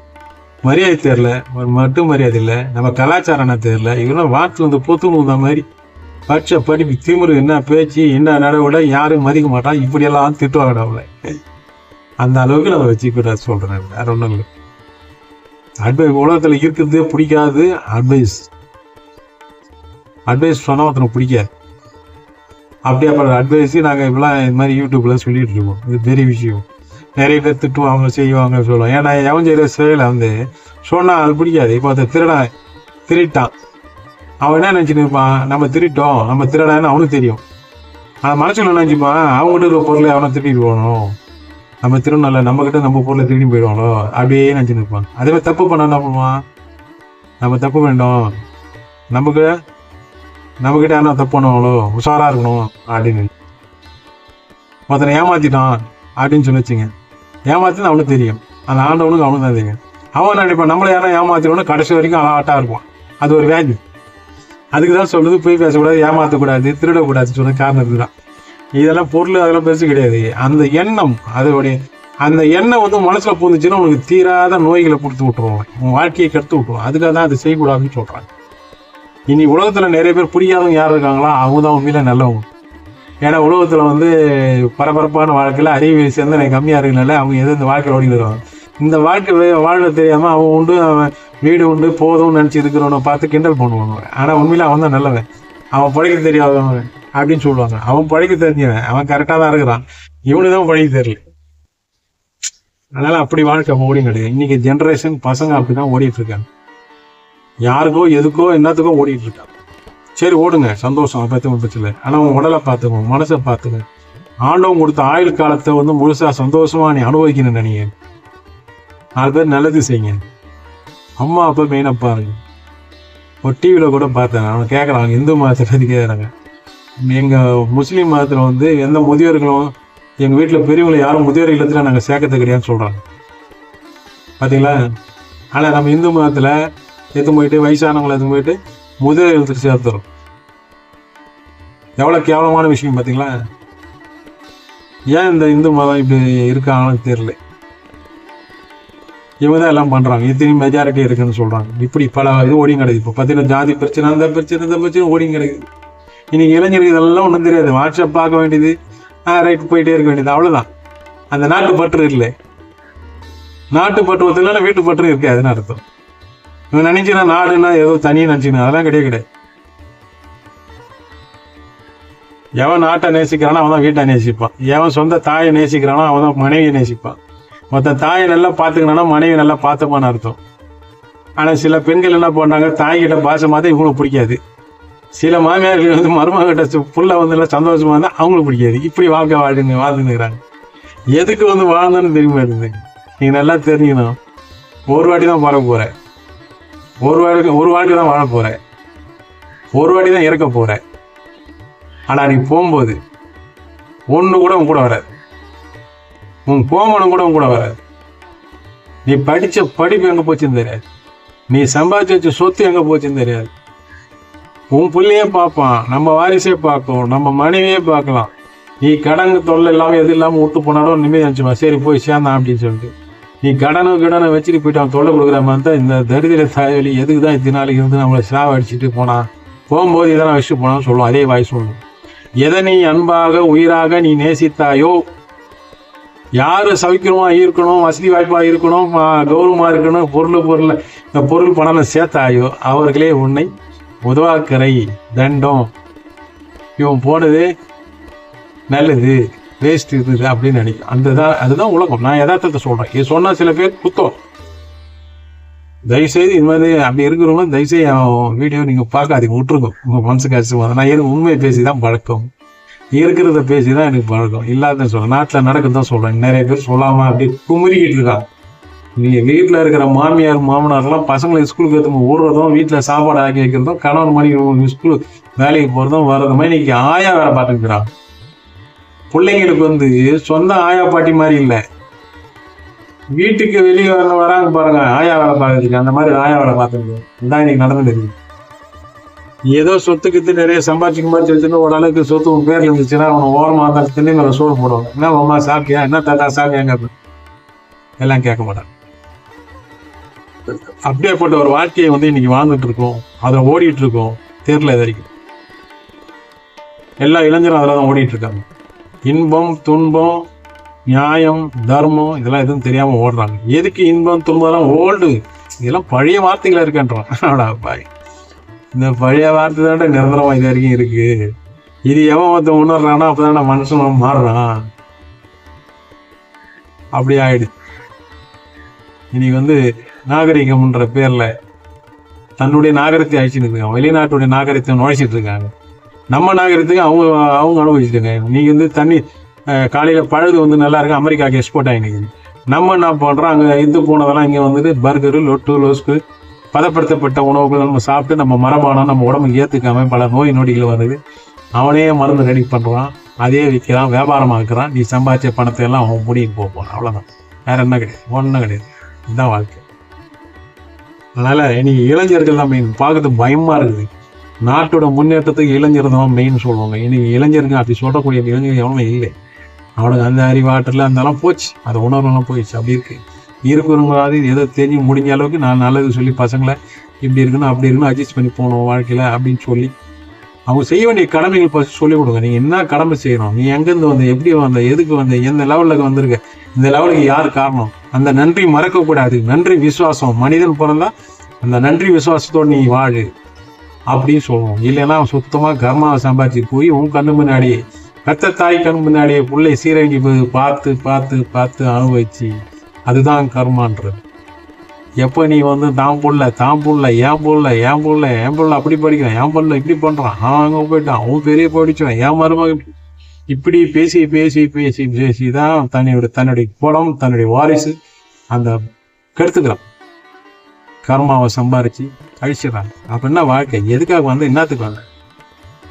Speaker 1: மரியாதை தெரில ஒரு மட்டும் மரியாதை இல்லை. நம்ம கலாச்சாரம் என்ன தெரில இவனும் வாரத்தில் வந்து பொத்து முந்த மாதிரி. படித்த படிப்பு திமிரு என்ன பேச்சு என்ன நடவடிக்கை யாரும் மதிக்க மாட்டான். இப்படியெல்லாம் திட்டுவாங்க அவளை. அந்த அளவுக்கு நம்ம வச்சுக்கிட்ட சொல்கிறேன் வேற ஒன்றும் இல்லை. அட்வைஸ் உலகத்தில் இருக்கிறதே பிடிக்காது. அட்வைஸ் அட்வைஸ் சொன்னால் ஒருத்தனுக்கு பிடிக்காது. அப்படியே அப்புறம் அட்வைஸு நாங்கள் இப்படிலாம் இது மாதிரி யூடியூப்பில் சொல்லிகிட்டு இருக்கோம். இது பெரிய விஷயம். நிறைய பேர் திட்டுவாங்க செய்வாங்க சொல்லுவோம் ஏன்னா எவன் செய்கிற செயலை வந்து சொன்னால் அது பிடிக்காது. இப்போ அந்த திருடன் திருட்டான் அவன் என்ன நினச்சிட்டு இருப்பான்? நம்ம திருட்டோம். நம்ம திருடான்னு அவனுக்கு தெரியும். அவன் மனசில் நினச்சிப்பான்? அவங்ககிட்ட இருக்கிற பொருளை அவனை திருடிட்டு போகணும். நம்ம திருநல்ல நம்மக்கிட்ட நம்ம பொருளை திருடி போயிடுவாங்களோ அப்படியே நினச்சிட்டு இருப்பான். அதே மாதிரி தப்பு பண்ண என்ன பண்ணுவான்? நம்ம தப்பு வேண்டாம் நமக்கு நம்மக்கிட்ட என்ன தப்பு பண்ணுவாங்களோ உஷாராக இருக்கணும் அப்படின்னு. ஒருத்தனை ஏமாற்றிட்டான் அப்படின்னு சொல்லி வச்சுங்க. ஏமாற்றினா அவனுக்கு தெரியும். அந்த ஆண்டவனுக்கு அவனுக்கு தான் தெரியும். அவன் நினைப்பான்? நம்மளை யாரும் ஏமாத்திடணும் கடைசி வரைக்கும் அலாட்டாக இருப்பான். அது ஒரு வேல்யூ அதுக்கு தான் சொல்லுது போய் பேசக்கூடாது ஏமாற்றக்கூடாது திருடக்கூடாதுன்னு சொன்ன காரணத்துக்கு தான் இதெல்லாம் பொருள் அதெல்லாம் பேச கிடையாது. அந்த எண்ணம் அதோடைய அந்த எண்ணம் வந்து மனசில் பூந்துச்சுன்னா உனக்கு தீராத நோய்களை கொடுத்து விட்டுருவோம் உன் வாழ்க்கையை கெடுத்து விட்ருவோம் அதுக்காக தான் அதை செய்யக்கூடாதுன்னு சொல்கிறாங்க இனி உலகத்தில் நிறைய பேர் புரியாதவங்க யார் இருக்காங்களோ அவங்க தான் உண்மையில நல்லவங்க. ஏன்னா உலகத்தில் வந்து பரபரப்பான வாழ்க்கையில் அறிவு சிந்தனை கம்மியாக இருக்கனால அவங்க எது இந்த வாழ்க்கையில் ஓடிட்டு இருக்காங்க. இந்த வாழ்க்கை வாழ தெரியாமல் அவன் உண்டு அவன் வீடு உண்டு போதும்னு நினச்சி இருக்கிறவனை பார்த்து கிண்டல் பண்ணுவாங்க. ஆனால் உண்மையில் அவன் தான் நல்லவன். அவன் பழைக்க தெரியாதவன் அப்படின்னு சொல்லுவாங்க. அவன் பழைக்க தெரிஞ்சவன். அவன் கரெக்டாக தான் இருக்கிறான். இவனு தான் பழைக்க தெரியல. அதனால் அப்படி வாழ்க்கை ஓடி கிடையாது இன்றைக்கி ஜென்ரேஷன் பசங்க அப்படிதான் ஓடிட்டு இருக்காங்க. யாருக்கோ எதுக்கோ என்னத்துக்கோ ஓடிட்டு இருக்காங்க சரி ஓடுங்க. சந்தோஷம் அதை பற்றி பிரச்சனை. இல்லை ஆனால் உன் உடலை பார்த்துக்கோ மனசை பார்த்துக்க. ஆண்டவன் கொடுத்த ஆயுள் காலத்தை வந்து முழுசாக சந்தோஷமாக நீ அனுபவிக்கணும் நினைங்க நாலு பேர் நல்லது செய்யுங்க. அம்மா அப்பா மெயினாக பாருங்க. ஒரு டிவியில் கூட பார்த்தேன். அவன் கேட்குறாங்க. இந்து மதத்தை பற்றி கேட்குறாங்க. எங்கள் முஸ்லீம் மதத்தில் வந்து எந்த முதியோர்களும் எங்கள் வீட்டில் பெரியவங்களை யாரும் முதியோர் இல்லத்தில் நாங்கள் சேர்க்கறது கிடையாதுன்னு சொல்கிறாங்க பார்த்தீங்களா ஆனால் நம்ம இந்து மதத்தில் எடுத்து போயிட்டு வயசானவங்களை எடுத்து போயிட்டு முதியோர் இல்லத்துக்கு சேர்த்துறோம். எவ்வளோ கேவலமான விஷயம் பார்த்தீங்களா ஏன் இந்த இந்து மதம் இப்படி இருக்காங்கன்னு தெரியல. இவங்க தான் எல்லாம் பண்ணுறாங்க இத்தனையும் மெஜாரிட்டி இருக்குன்னு சொல்கிறாங்க இப்படி பல இது ஓடியும் கிடைக்குது. இப்போ பார்த்தீங்கன்னா ஜாதி பிரச்சனை அந்த பிரச்சனை இந்த பிரச்சனை ஓடியும் கிடைக்குது. இன்னைக்கு இளைஞர்கள் இதெல்லாம் ஒன்றும் தெரியாது. வாட்ஸ்அப் பார்க்க வேண்டியது ஆ ரைட் போயிட்டே இருக்க வேண்டியது. அவ்வளோதான் அந்த நாட்டு பற்று இல்லை. நாட்டு பற்று ஒருத்தர் வீட்டு பற்று இருக்காதுன்னு அர்த்தம். இவன் நினைச்சுனா நாடுன்னா ஏதோ தனியாக நினச்சிக்கணும் அதெல்லாம் கிடையாது கிடையாது. எவன் நாட்டை நேசிக்கிறானோ அவன் தான் வீட்டை நேசிப்பான். எவன் சொந்த தாயை நேசிக்கிறானோ அவன் தான் மனைவியை நேசிப்பான். மொத்த தாயை நல்லா பார்த்துக்கணும்னா மனைவி நல்லா பார்த்துப்பான்னு அர்த்தம். ஆனால் சில பெண்கள் என்ன பண்ணுறாங்க தாய்கிட்ட பாசமாக மாதிரி இவங்களுக்கு பிடிக்காது. சில மாமியார்கள் வந்து மருமகிட்ட புள்ள வந்து எல்லாம் சந்தோஷமாக இருந்தால் அவங்களுக்கு பிடிக்காது. இப்படி வாழ்க்கை வாழ்ந்து வாழ்ந்துங்கிறாங்க எதுக்கு வந்து வாழ்ந்தோன்னு தெரியுமா இருந்தேன் நீங்கள் நல்லா தெரிஞ்சுக்கணும். ஒரு வாட்டி தான் பிறக்க போகிறேன் ஒரு வாழ்க்கை ஒரு வாழ்க்கை தான் வாழ போற ஒரு வாட்டி தான் இறக்க போற ஆனா நீ போகும்போது ஒன்று கூட உன் கூட வராது. உன் போகணும் கூட உன் கூட வராது. நீ படித்த படிப்பு எங்கே போச்சுன்னு தெரியாது. நீ சம்பாதிச்சு வச்ச சொத்து எங்கே போச்சுன்னு தெரியாது. உன் பிள்ளையே பார்ப்பான். நம்ம வாரிசே பார்க்கும். நம்ம மனைவியே பார்க்கலாம். நீ கடன் தொல்லை இல்லாமல் எது இல்லாமல் விட்டு போனாலும் நிம்மதி நினச்சிப்பா சரி போய் சேர்ந்தான் அப்படின்னு சொல்லிட்டு. நீ கடனை கடனை வச்சுட்டு போயிட்டு அவன் தொல்லை கொடுக்குற மாதிரி தான் இந்த தரிதிர தாயவலி எதுக்கு தான் இத்தனை நாளைக்கு இருந்து நம்மளை சாவ அடிச்சுட்டு போனான் போகும்போது இதெல்லாம் வச்சுட்டு போனான்னு சொல்லுவோம் அதே வாய் சொல்லணும் எதை நீ அன்பாக உயிராக நீ நேசித்தாயோ? யார் சவிக்கிறமா இருக்கணும் வசதி வாய்ப்பாக இருக்கணும் கௌரவமாக இருக்கணும் பொருள் பொருள் இந்த பொருள் பணம் சேர்த்தாயோ? அவர்களே உன்னை உதவாக்கரை தண்டம். இவன் போனது நல்லது. வேஸ்ட் இது அப்படின்னு நினைக்கும். அந்த தான் அதுதான் உலகம். நான் யதார்த்தத்தை சொல்கிறேன் இது சொன்னால் சில பேர் குத்தம். தயவுசெய்து இது மாதிரி அப்படி இருக்கிறவங்க தயவுசெய்து என் வீடியோ நீங்கள் பார்க்காதீங்க. விட்டுருங்க. உங்கள் மனசு கஷ்டமா நான் ஏதும் உண்மையை பேசி தான் பழக்கம். இருக்கிறத பேசி தான் எனக்கு பழக்கம். இல்லாத சொல்கிறேன் நாட்டில் நடக்குதான் சொல்கிறேன் நிறைய பேர் சொல்லாமல் அப்படி குமுறிக்கிட்டு இருக்காங்க. நீங்கள் வீட்டில் இருக்கிற மாமியார் மாமனார்லாம் பசங்களை ஸ்கூலுக்கு எடுத்து ஓடுறதும் வீட்டில் சாப்பாடு ஆக்கி வைக்கிறதும் கணவன் மணி ஸ்கூல் வேலைக்கு போகிறதும் வர்றதுமே இன்னைக்கு ஆயா வேலை பார்த்துக்கிறாங்க பிள்ளைங்களுக்கு வந்து சொந்த ஆயா பாட்டி மாதிரி இல்லை. வீட்டுக்கு வெளியே வர வராங்க பாருங்க ஆயா வேலை பார்க்கறதுக்கு அந்த மாதிரி ஆயா வேலை பார்த்துருக்கு இதுதான் இன்னைக்கு நடந்துருக்கு ஏதோ சொத்துக்கு நிறைய சம்பாதிச்சுக்க மாதிரி வச்சுன்னு ஓரளவுக்கு சொத்து உன் பேர்ல இருந்துச்சுன்னா அவனை ஓரமாக தான் திண்ணை மேலே சோறு போடுவாங்க. என்ன அம்மா சாப்பிட்டியா? என்ன தாத்தா சாப்பிட்டியாங்க எல்லாம் கேட்க மாட்டாங்க. அப்படியேப்பட்ட ஒரு வாழ்க்கையை வந்து இன்னைக்கு வாழ்ந்துட்டு இருக்கோம். அதை ஓடிட்டு இருக்கோம். தெரியல இது வரைக்கும். எல்லா இளைஞரும் அதில் தான் ஓடிட்டு இருக்காங்க. இன்பம் துன்பம் நியாயம் தர்மம் இதெல்லாம் எதுவும் தெரியாமல் ஓடுறாங்க. எதுக்கு இன்பம் துன்பம்லாம் ஓல்டு? இதெல்லாம் பழைய வார்த்தைகளாக இருக்கின்றான் ஆடா பாய். இந்த பழைய வார்த்தை தானே நிரந்தரமாக இது வரைக்கும் இருக்கு. இது எவன் ஒருத்தன் உணர்றானா அப்பதானே மனுஷன் மாறுறான். அப்படி ஆயிடுச்சு. இன்னைக்கு வந்து நாகரிகம்ன்ற பேரில் தன்னுடைய நாகரிகத்தை அழிச்சுட்டு இருக்காங்க. வெளிநாட்டுடைய நாகரிகத்தை நுழைச்சிட்டு இருக்காங்க. நம்ம நாகரிகத்துக்கு அவங்க அவங்க அனுபவிச்சுட்டுங்க நீங்க வந்து தண்ணி காலையில் பழுது வந்து நல்லா இருக்கு. அமெரிக்காவுக்கு எக்ஸ்போர்ட் ஆகினுக்கு நம்ம என்ன பண்ணுறோம் அங்கே இந்து போனதெல்லாம் இங்கே வந்துட்டு பர்கரு லொட்டு லோஸ்க்கு பதப்படுத்தப்பட்ட உணவுகள் நம்ம சாப்பிட்டு நம்ம மரபானம் நம்ம உடம்புக்கு ஏற்றுக்காம பல நோய் நொடிகள் வருது. அவனே மருந்து ரெடி பண்ணுறான் அதே விற்கிறான் வியாபாரமாக்குறான் நீ சம்பாதிச்ச பணத்தை எல்லாம் அவன் முடியும் போகிறான் அவ்வளோதான் வேற என்ன கிடையாது. ஒன்றும் கிடையாது. இதுதான் வாழ்க்கை. அதனால் இன்றைக்கி இளைஞர்கள் நம்ம பார்க்கறது பயமாக இருக்குது. நாட்டோட முன்னேற்றத்துக்கு இளைஞர் தான் மெயின் சொல்லுவாங்க. இன்னைக்கு இளைஞருங்க அப்படி சொல்லக்கூடிய இளைஞர் எவனும் இல்லை. அவனுக்கு அந்த அறிவாற்றல அதெல்லாம் போச்சு. அது உணர்வெல்லாம் போயிடுச்சு. அப்படி இருக்கு. இருக்கிறவங்களாவது ஏதோ தெரிஞ்சு முடிஞ்ச அளவுக்கு நான் நல்லது சொல்லி பசங்களை இப்படி இருக்கணும் அப்படி இருக்கணும் அட்ஜஸ்ட் பண்ணி போகணும் வாழ்க்கையில் அப்படின்னு சொல்லி அவங்க செய்ய வேண்டிய கடமைகள் ஃபஸ்ட் சொல்லிக் கொடுங்க. நீங்கள் என்ன கடமை செய்யணும்? நீ எங்கேருந்து வந்த? எப்படி வந்த? எதுக்கு வந்த? எந்த லெவலுக்கு வந்திருக்க? இந்த லெவலுக்கு யார் காரணம்? அந்த நன்றி மறக்கக்கூடாது. நன்றி விசுவாசம். மனிதன் பிறந்தா அந்த நன்றி விசுவாசத்தோடு நீ வாழு. அப்படின்னு சொல்லுவோம். இல்லைன்னா சுத்தமாக கர்மாவை சம்பாதிச்சு போய் உன் கண்ணு முன்னாடி பெத்த தாய் கண் முன்னாடியே பிள்ளை சீரங்கி போய் பார்த்து பார்த்து பார்த்து அனுபவிச்சு அதுதான் கர்மான்றது. எப்போ நீ வந்து தான் புள்ள தான் புள்ள ஏன் புள்ள ஏன் புள்ள என் புள்ள அப்படி படிக்கிறான் என் புள்ள இப்படி பண்ணுறான் அவன் அங்கே போயிட்டான் அவன் பெரிய படித்தான் என் மருமக இப்படி பேசி பேசி பேசி பேசி தான் தன்னுடைய தன்னுடைய குலம் தன்னுடைய வாரிசு அந்த கெடுத்துக்கிறான். கர்மாவை சம்பாரித்து கழிச்சிடறாங்க அப்போ என்ன வாழ்க்கை? எதுக்காக வந்து என்னத்துக்கு வந்த?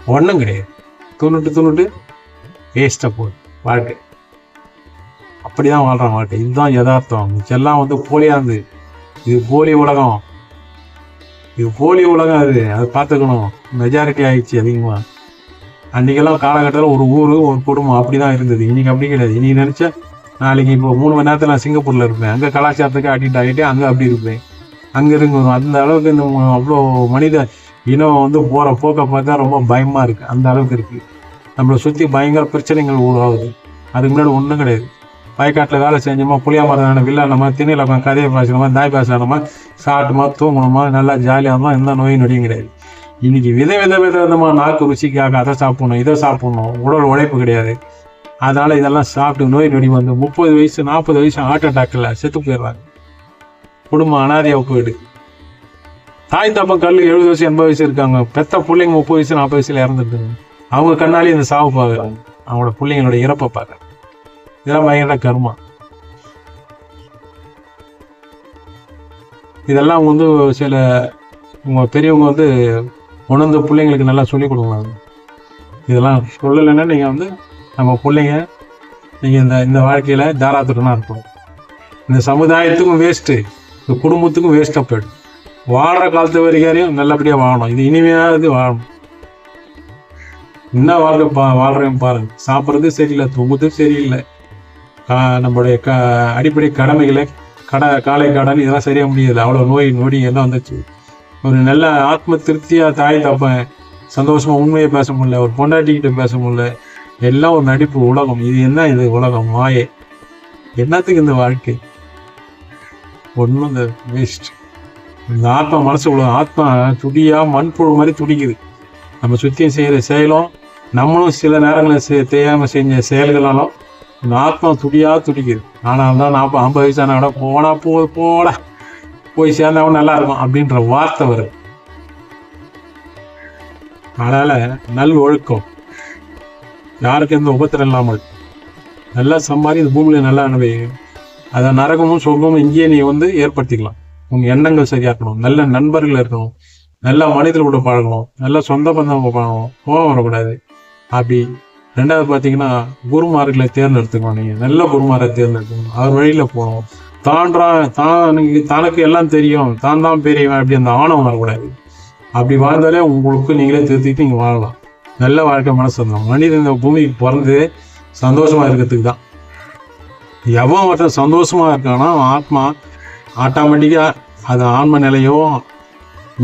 Speaker 1: ஒன்றும் கிடையாது. துணுட்டு துணுட்டு வேஸ்ட்டாக போகுது வாழ்க்கை. அப்படிதான் வாழ்கிறான் வாழ்க்கை. இதுதான் யதார்த்தம். மிச்செல்லாம் வந்து போலியாந்து இருந்து. இது போலி உலகம். இது போலி உலகம் அது. அதை பார்த்துக்கணும். மெஜாரிட்டி ஆயிடுச்சு அதிகமாக அன்றைக்கெல்லாம் காலகட்டத்தில் ஒரு ஊர் ஒரு குடும்பம் அப்படி தான் இருந்தது. இன்றைக்கி அப்படி கிடையாது. இன்றைக்கி நினச்சா நாளைக்கு இப்போ மூணு மணி நேரத்தில் நான் சிங்கப்பூரில் இருப்பேன். அங்கே கலாச்சாரத்துக்கு அடிக்ட் ஆகிட்டு அங்கே அப்படி இருப்பேன். அங்கே அந்த அளவுக்கு இந்த அவ்வளோ மனித இனம் வந்து போகிற போக்கை பார்த்தா ரொம்ப பயமாக இருக்குது அந்த அளவுக்கு இருக்குது நம்மளை சுற்றி பயங்கர பிரச்சனைகள் உருவாகுது. அதுக்கு முன்னாடி ஒன்றும் கிடையாது. வயக்காட்டில் வேலை செஞ்சோமா புளியா மரம் வில்லாடமா திண்ணையில் உட்காந்து கதையை பேசணுமா தாய் பேசணுமா சாப்பிட்டுமா தூங்கணுமா நல்லா ஜாலியாக இருந்தோம் எந்த நோய் நொடியும் கிடையாது. இன்றைக்கி வித வித வித விதமாக நாக்கு ருசிக்காக அதை சாப்பிடணும் இதை சாப்பிட்ணும் உடல் உழைப்பு கிடையாது. அதனால் இதெல்லாம் சாப்பிட்டு நோய் நொடி வந்து முப்பது வயசு நாற்பது வயசு ஹார்ட் அட்டாக்ல செத்து போயிடுறாங்க. குடும்பம் அனாதையாக போயிடுது தாய் தப்பம் கல் எழுபது வயசு எண்பது வயசு இருக்காங்க. பெத்த பிள்ளைங்க முப்பது வயசு நாற்பது வயசுல இறந்துட்டு அவங்க கண்ணாலே இந்த சாவு பார்க்குறாங்க. அவங்களோட பிள்ளைங்களோட இறப்பை பார்க்குறாங்க. இதெல்லாம் பயங்கர கர்மா. இதெல்லாம் வந்து சில உங்கள் பெரியவங்க வந்து உணர்ந்த பிள்ளைங்களுக்கு நல்லா சொல்லிக் கொடுக்கலாம் இதெல்லாம் சொல்லலைன்னா நீங்கள் வந்து நம்ம பிள்ளைங்க நீங்கள் இந்த இந்த வாழ்க்கையில் தாராத்துடனாக இருக்கணும். இந்த சமுதாயத்துக்கும் வேஸ்ட்டு இந்த குடும்பத்துக்கும் வேஸ்ட்டாக போயிடும். வாழ்கிற காலத்து வரைக்கும் நல்லபடியாக வாழணும். இது இனிமையாவது வாழணும். என்ன வாழ்க்கை பா வாழ்கிறேன் பாருங்க. சாப்பிட்றது சரியில்லை தூங்குறது சரியில்லை. நம்மளுடைய க அடிப்படை கடமைகளை கடை காலை கடன் இதெல்லாம் சரியாக முடியல. அவ்வளோ நோய் நொடி எல்லாம் வந்துச்சு. ஒரு நல்ல ஆத்ம திருப்தியாக தாய் தப்பேன் சந்தோஷமாக உண்மையை பேச முடியல. ஒரு பொண்டாட்டிக்கிட்ட பேச முடியல. எல்லாம் ஒரு நடிப்பு உலகம். இது என்ன இது உலகம்? மாயை என்னத்துக்கு இந்த வாழ்க்கை? ஒன்றும் இந்த வேஸ்ட் இந்த ஆத்மா மனசு உள்ள ஆத்மா துடியாக மண்புழு மாதிரி துடிக்குது. நம்ம சுற்றியும் செய்கிற செயலும் நம்மளும் சில நேரங்களில் செய் தெரியாமல் செஞ்ச செயல்களாலும் இந்த ஆத்மா துடியாக துடிக்குது. ஆனால் தான் நாற்பது ஐம்பது வயசான விட போனால் போ போடா போய் சேர்ந்தவன் நல்லா இருக்கும் அப்படின்ற வார்த்தை வருது. அதனால் நல் ஒழுக்கம். யாருக்கு எந்த உபத்திரம் இல்லாமல் நல்லா சம்பாதி இந்த பூமியில் நல்லா அனுபவி அதை நரகமும் சொர்க்கமும் இங்கேயே நீ வந்து ஏற்படுத்திக்கலாம். உங்க எண்ணங்கள் சரியா இருக்கணும். நல்ல நண்பர்கள் இருக்கணும். நல்ல மனிதர்களோட பழகணும். நல்ல சொந்த பந்தம் பழகணும். கோபம் வரக்கூடாது. அப்படி ரெண்டாவது பார்த்தீங்கன்னா குருமார்களை தேர்ந்தெடுத்துக்கணும் நீங்கள் நல்ல குருமாரை தேர்ந்தெடுக்கணும் அவர் வழியில் போகணும். தான்றா தான் தனக்கு எல்லாம் தெரியும். தான் தான் பெரியவன். அப்படி அந்த ஆணவம் வரக்கூடாது. அப்படி வாழ்ந்தாலே உங்களுக்கு நீங்களே திருத்திட்டு நீங்கள் வாழலாம். நல்ல வாழ்க்கை மனசு இருந்தோம் மனிதன் இந்த பூமிக்கு பிறந்து சந்தோஷமாக இருக்கிறதுக்கு தான். எவன் ஒருத்தன் சந்தோஷமாக இருக்கானோ அவன் ஆத்மா ஆட்டோமேட்டிக்காக அது ஆன்ம நிலையோ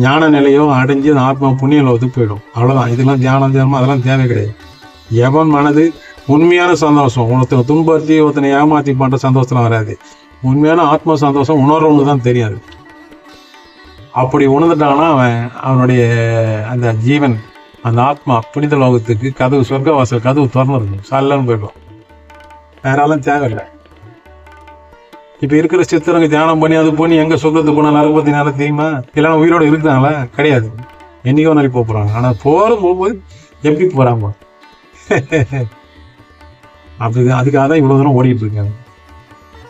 Speaker 1: ஞான நிலையோ அடைஞ்சு அந்த ஆத்மா புண்ணிய லோகத்துக்கு போயிடும். அவ்வளோதான் இதெல்லாம் தியானம் தியானம் அதெல்லாம் தேவை கிடையாது. எவன் மனது உண்மையான சந்தோஷம் ஒருத்தனை துன்பத்தி ஒருத்தனை ஏமாற்றி பண்ணுற சந்தோஷம்லாம் வராது. உண்மையான ஆத்ம சந்தோஷம் உணர்வுன்னு தான் தெரியாது. அப்படி உணர்ந்துட்டான்னா அவன் அவனுடைய அந்த ஜீவன் அந்த ஆத்மா புனித லோகத்துக்கு கதவு சொர்க்க வாசல் கதவு திறந்துருக்கும் சல்லன்னு போயிடும் வேறாலும் தேவையில்லை. இப்ப இருக்கிற சித்திரங்க தியானம் பண்ணி அது பண்ணி எங்க சொர்க்கத்துக்கு போனா நரகப்பத்தி நேரம் தெரியுமா? எல்லாம் உயிரோட இருக்கிறாங்களா? கிடையாது. என்னைக்கோ நாளைக்கு போக போறாங்க ஆனா போற போகும்போது எப்படி போறாங்க? அப்படி அதுக்காக தான் இவ்வளவு தூரம் ஓடிட்டு இருக்காங்க.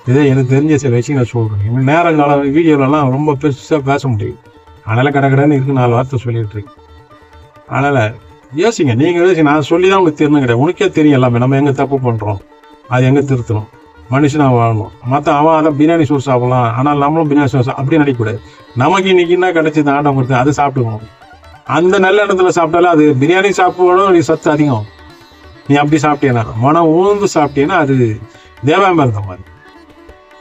Speaker 1: இதே எனக்கு தெரிஞ்ச சில விஷயம் நான் சொல்றேன் நேரம் கால வீடியோலலாம் ரொம்ப பெருசாக பேச முடியும் அதனால கடை கடைன்னு இருக்கு நாலு வார்த்தை சொல்லிட்டு இருக்கு. அதனால யோசிங்க. நீங்க யோசிங்க. நான் சொல்லி தான் உங்களுக்கு தெரிஞ்சு கிடையாது உனக்கே தெரியும் எல்லாமே. நம்ம எங்க தப்பு பண்றோம்? அது எங்க திருத்தணும்? மனுஷனாக வாழணும். மற்ற அவன் அதை பிரியாணி சோறு சாப்பிடலாம். ஆனால் நம்மளும் பிரியாணி சோறு அப்படி நினைக்கக்கூடாது நமக்கு இன்னைக்கு என்ன கிடைச்சது ஆட்டம் கொடுத்து அதை சாப்பிட்டுக்கணும் அந்த நல்ல இடத்துல சாப்பிட்டாலும் அது பிரியாணி சாப்பிடணும் நீ சத்து அதிகம். நீ அப்படி சாப்பிட்டீங்கன்னா மனம் ஊர்ந்து சாப்பிட்டீங்கன்னா அது தேவாமிர்தம் மாதிரி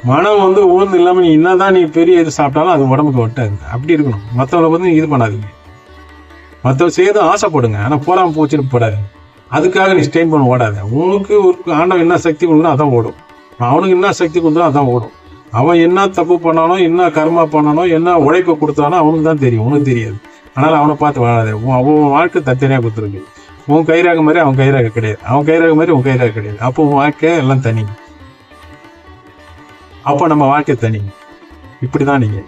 Speaker 1: மனம் வந்து ஊர்ந்து இல்லாமல் நீ என்னதான் நீ பெரிய இது சாப்பிட்டாலும் அது உடம்புக்கு ஒட்டாது. அப்படி இருக்கணும். மற்றவங்களை வந்து இது பண்ணாதீங்க. மற்றவங்க செய்யறது ஆசைப்படுங்க. ஆனால் போகாமல் போச்சுட்டு போடாது அதுக்காக நீ ஸ்டெயின் பண்ண ஓடாத. உனக்கு ஒரு ஆண்டவன் என்ன சக்தி கொடுக்கணும் அதான் ஓடும். அவனுக்கு என்ன சக்தி கொடுத்தாலும் அதான் ஓடும். அவன் என்ன தப்பு பண்ணானோ என்ன கர்மா பண்ணானோ என்ன உழைப்பு கொடுத்தானோ அவனுக்கு தான் தெரியும். உனக்கு தெரியாது. அதனால் அவனை பார்த்து வாழாத. உன் அவன் வாழ்க்கை தத்தனியாக கொடுத்துருக்கு. உன் கைராக மாதிரி அவன் கைராக கிடையாது. அவன் கைராக மாதிரி உன் கைராக கிடையாது. அப்போ உன் வாழ்க்கை எல்லாம் தனி. அப்போ நம்ம வாழ்க்கை தனி. இப்படிதான் நீங்கள்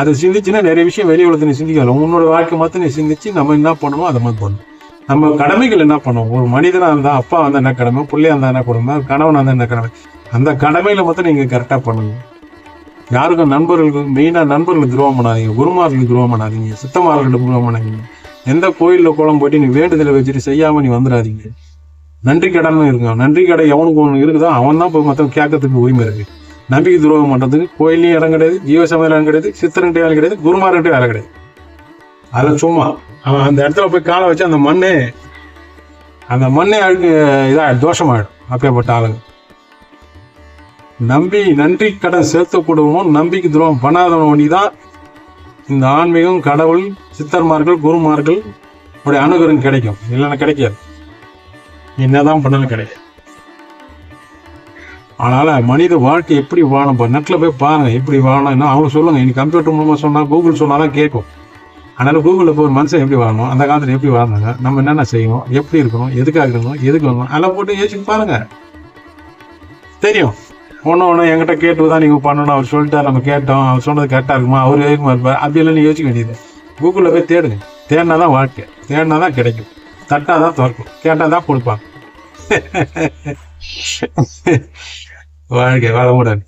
Speaker 1: அதை சிந்திச்சுன்னா நிறைய விஷயம் வெளி உலகத்தை நீ சிந்திக்கலாம் உன்னோட வாழ்க்கை மாற்ற நீ சிந்திச்சு நம்ம என்ன பண்ணணுமோ அதை மாதிரி பண்ணணும் நம்ம கடமைகள் என்ன பண்ணுவோம்? ஒரு மனிதனாக இருந்தால் அப்பா வந்தால் என்ன கடமை? பிள்ளையா இருந்தால் என்ன கடமை? கணவன் வந்தால் என்ன கடமை? அந்த கடமையில மட்டும் நீங்க கரெக்டா பண்ணுங்க. யாருக்கும் நண்பர்களுக்கு மெயினா நண்பர்களுக்கு துரோகம் பண்ணாதீங்க. குருமார்களுக்கு துரோகம் பண்ணாதீங்க. சித்தமார்களுக்கு துரோகம் பண்ணாதீங்க. எந்த கோயிலில் கோலம் போயிட்டு நீ வேண்டுதலை வச்சுட்டு செய்யாம நீ வந்துடாதீங்க நன்றி கடன் இருங்க நன்றி கடை எவனுக்கு ஒன்று இருக்குதோ அவன் தான் போய் மற்றவங்க கேட்கறதுக்கு உரிமை இருக்கு. நம்பிக்கை துரோகம் பண்ணுறதுக்கு கோயிலையும் இடம் கிடையாது ஜீவசமயம் இடம் கிடையாது சித்தரன்ட்டு வேலை கிடையாது குருமார்கிட்ட வேலை கிடையாது. அதில் சும்மா. அவன் அந்த இடத்துல போய் காலை வச்சு அந்த மண்ணே அந்த மண்ணே அழுக்கு இதாக தோஷமாயிடும். அப்பேற்பட்ட ஆளுங்க. நம்பி நன்றி கடன் செலுத்தக்கூடியவனும் நம்பிக்கை துரோகம் பண்ணாதவனி தான் இந்த ஆன்மீகம் கடவுள் சித்தர்மார்கள் குருமார்கள் உடைய அனுகிரகம் கிடைக்கும். இல்லைன்னா கிடைக்காது. என்னதான் பண்ணாலும் கிடையாது அதனால் மனித வாழ்க்கை எப்படி வாழணும் இப்போ நெட்டில் போய் பாருங்க எப்படி வாழணும் அவங்க சொல்லுங்க. இன்னைக்கு கம்ப்யூட்டர் மூலமாக சொன்னால் கூகுள் சொன்னாலும் கேட்கும். அதனால் கூகுளில் போய் ஒரு மனுஷன் எப்படி வாழணும்? அந்த காலத்தில் எப்படி வாழ்ந்தாங்க? நம்ம என்னென்ன செய்யணும்? எப்படி இருக்கணும்? எதுக்காக இருக்கணும்? எதுக்கு வரணும் அதெல்லாம் போட்டு யோசிச்சு பாருங்க. தெரியும். ஒன்று ஒன்று என்கிட்ட கேட்டு தான் நீங்கள் பண்ணணும். அவர் சொல்லிட்டார் நம்ம கேட்டோம். அவர் சொன்னது கரெக்டாக இருக்குமா? அவர் வேகமாக இருப்பார் அப்படியெல்லாம் நீ யோசிக்க வேண்டியது. கூகுளில் போய் தேடுங்க. தேடினா தான் வாழ்க்கை. தேடினா தான் கிடைக்கும். தட்டாக தான் திறக்கும். கேட்டால் தான் கொடுப்பாங்க. வாழ்க்கை வளமுடன்